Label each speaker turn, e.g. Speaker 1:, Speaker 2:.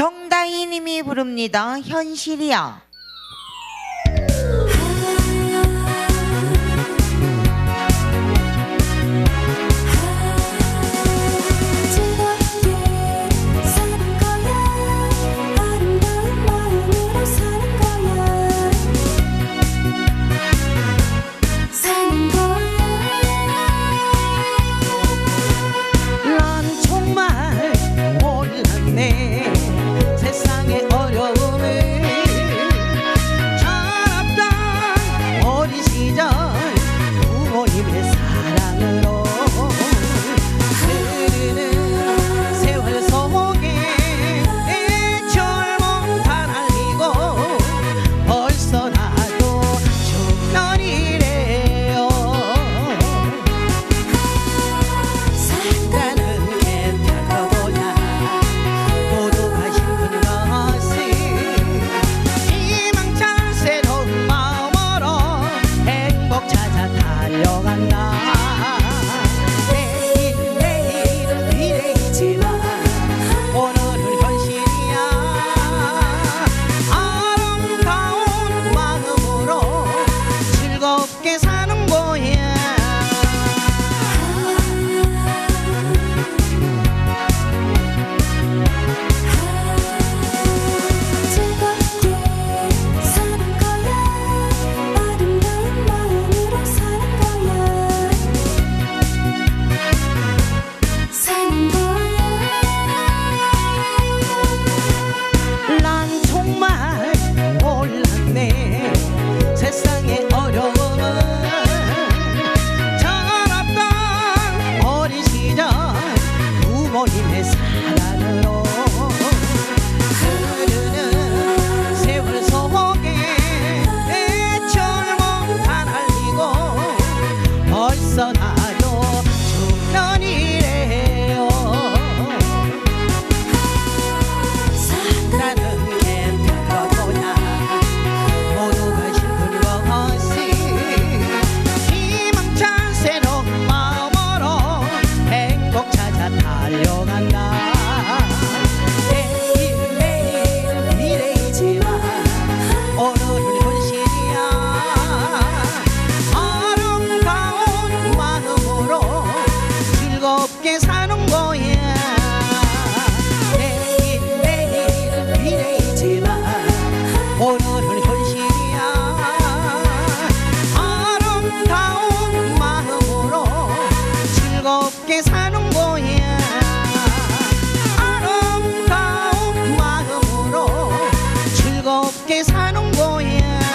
Speaker 1: 정다희님이 부릅니다. 현실이야.
Speaker 2: I don't go in.